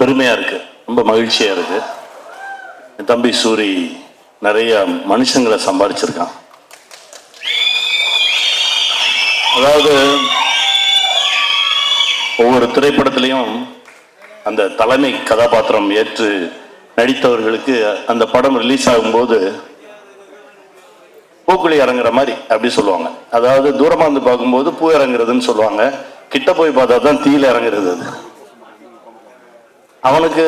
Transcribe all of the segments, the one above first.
பெருமையாக இருக்குது ரொம்ப மகிழ்ச்சியாக இருக்குது என் தம்பி சூரி நிறைய மனுஷங்களை சம்பாதிச்சிருக்கான் அதாவது ஒவ்வொரு திரைப்படத்திலையும் அந்த தலைமை கதாபாத்திரம் ஏற்று நடித்தவர்களுக்கு அந்த படம் ரிலீஸ் ஆகும்போது பூக்குழி இறங்குற மாதிரி அப்படி சொல்லுவாங்க. அதாவது தூரமாக இருந்து பார்க்கும்போது பூ இறங்குறதுன்னு சொல்லுவாங்க. கிட்ட போய் பார்த்தா தான் தீயில இறங்குறது அது. அவனுக்கு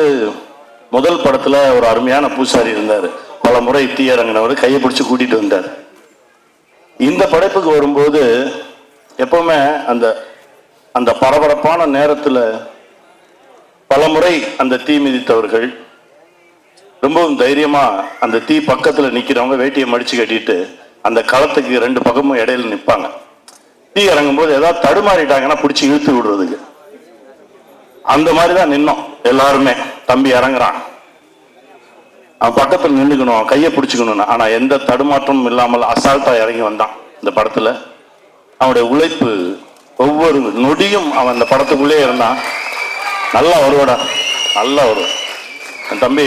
முதல் படத்தில் ஒரு அருமையான பூசாரி இருந்தார். பல முறை தீயரங்கினவர் கையை பிடிச்சி கூட்டிகிட்டு வந்தார். இந்த படைப்புக்கு வரும்போது எப்பவுமே அந்த அந்த பரபரப்பான நேரத்தில் பல முறை அந்த தீ மிதித்தவர்கள் ரொம்பவும் தைரியமாக அந்த தீ பக்கத்தில் நிற்கிறவங்க வேட்டியை மடித்து கட்டிட்டு அந்த களத்துக்கு ரெண்டு பக்கமும் இடையில நிற்பாங்க தீ இறங்கும் போது ஏதாவது தடுமாறிட்டாங்கன்னா பிடிச்சி இழுத்து விடுறதுக்கு. அந்த மாதிரி தான் நின்னோம். எல்லாருமே தம்பி இறங்குறான். அவன் பக்கத்தில் நின்றுக்கணும் கையை பிடிச்சிக்கணும்னு. ஆனால் எந்த தடுமாற்றமும் இல்லாமல் அசால்ட்டாக இறங்கி வந்தான் இந்த படத்தில். அவனுடைய உழைப்பு ஒவ்வொரு நொடியும் அவன் அந்த படத்துக்குள்ளே இருந்தான். நல்லா வருவாடா நல்லா வரும் என் தம்பி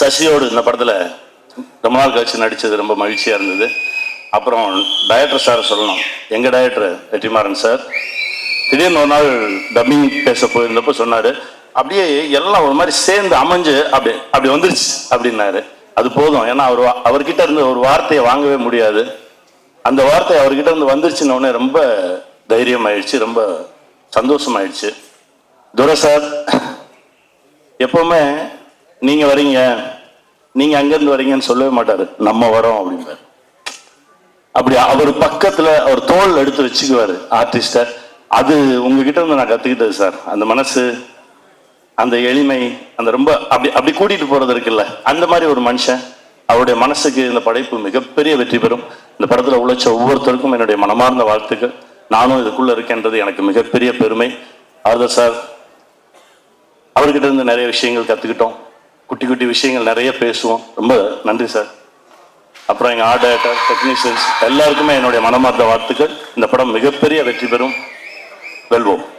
சசியோடு இந்த படத்தில் ரொம்ப நாள் கழிச்சு நடித்தது ரொம்ப மகிழ்ச்சியாக இருந்தது. அப்புறம் டைரக்டர் சார் சொல்லணும். எங்கள் டைரக்டர் வெற்றிமாறன் சார் திடீர்னு ஒரு நாள் டப்பிங் பேச போயிருந்தப்போ சொன்னாரு அப்படியே எல்லாம் ஒரு மாதிரி சேர்ந்து அமைஞ்சு அப்படி அப்படி வந்துருச்சு அப்படின்னாரு. அது போதும். ஏன்னா அவர் வா- அவர்கிட்ட இருந்து ஒரு வார்த்தையை வாங்கவே முடியாது. அந்த வார்த்தை அவர்கிட்ட இருந்து வந்துருச்சுன்ன உடனே ரொம்ப தைரியம் ஆயிடுச்சு ரொம்ப சந்தோஷம் ஆயிடுச்சு துரை சார் எப்பவுமே நீங்க வரீங்க நீங்க அங்கிருந்து வரீங்கன்னு சொல்லவே மாட்டாரு. நம்ம வரோம் அப்படிம்பாரு. அப்படி அவர் பக்கத்துல அவர் தோல் எடுத்து வச்சுக்குவாரு ஆர்டிஸ்ட அது உங்ககிட்ட இருந்து நான் கத்துக்கிட்டது சார். அந்த மனசு அந்த எளிமை அந்த ரொம்ப அப்படி அப்படி கூட்டிட்டு போறது இருக்குல்ல அந்த மாதிரி ஒரு மனுஷன் அவருடைய மனசுக்கு இந்த படைப்பு மிகப்பெரிய வெற்றி பெறும். இந்த படத்துல உழைச்ச ஒவ்வொருத்தருக்கும் என்னுடைய மனமார்ந்த வாழ்த்துக்கள். நானும் இதுக்குள்ள இருக்கேன்றது எனக்கு மிகப்பெரிய பெருமை. அதுதான் சார் அவர்கிட்ட இருந்து நிறைய விஷயங்கள் கத்துக்கிட்டோம். குட்டி குட்டி விஷயங்கள் நிறைய பேசுவோம். ரொம்ப நன்றி சார். அப்புறம் எங்க ஆர்ட் டைரக்டர் டெக்னீஷியன்ஸ் எல்லாருக்குமே என்னுடைய மனமார்ந்த வாழ்த்துக்கள். இந்த படம் மிகப்பெரிய வெற்றி பெறும். Vuelvo.